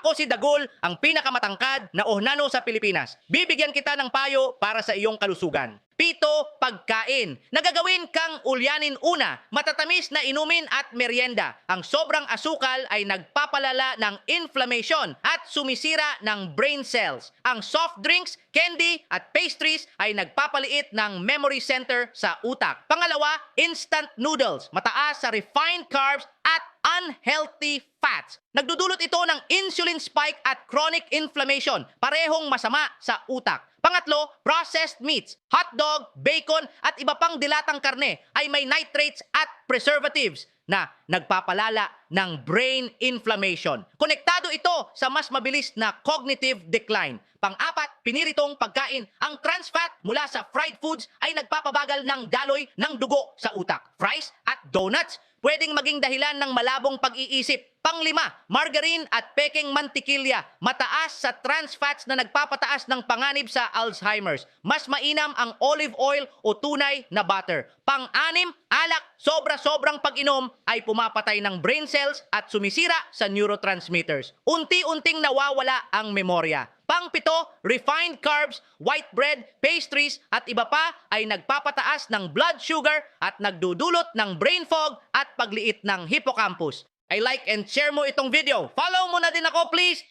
Ako si Dagol, ang pinakamatangkad na ohnano sa Pilipinas. Bibigyan kita ng payo para sa iyong kalusugan. Pito, pagkain. Nagagawin kang ulyanin una, matatamis na inumin at merienda. Ang sobrang asukal ay nagpapalala ng inflammation at sumisira ng brain cells. Ang soft drinks, candy at pastries ay nagpapaliit ng memory center sa utak. Pangalawa, instant noodles. Mataas sa refined carbs at unhealthy fats. Nagdudulot ito ng insulin spike at chronic inflammation, parehong masama sa utak. Pangatlo, processed meats, hotdog, bacon at iba pang dilatang karne ay may nitrates at preservatives na nagpapalala ng brain inflammation. Konektado ito sa mas mabilis na cognitive decline. Pang-apat, piniritong pagkain. Ang trans fat mula sa fried foods ay nagpapabagal ng daloy ng dugo sa utak. Fries at donuts pwedeng maging dahilan ng malabong pag-iisip. Panglima, margarine at peking mantikilya. Mataas sa trans fats na nagpapataas ng panganib sa Alzheimer's. Mas mainam ang olive oil o tunay na butter. Pang-anim, alak, sobra-sobrang pag-inom ay pumapatay ng brain cells at sumisira sa neurotransmitters. Unti-unting nawawala ang memorya. Pangpito, refined carbs, white bread, pastries at iba pa ay nagpapataas ng blood sugar at nagdudulot ng brain fog at pagliit ng hippocampus. I like and share mo itong video. Follow mo na din ako please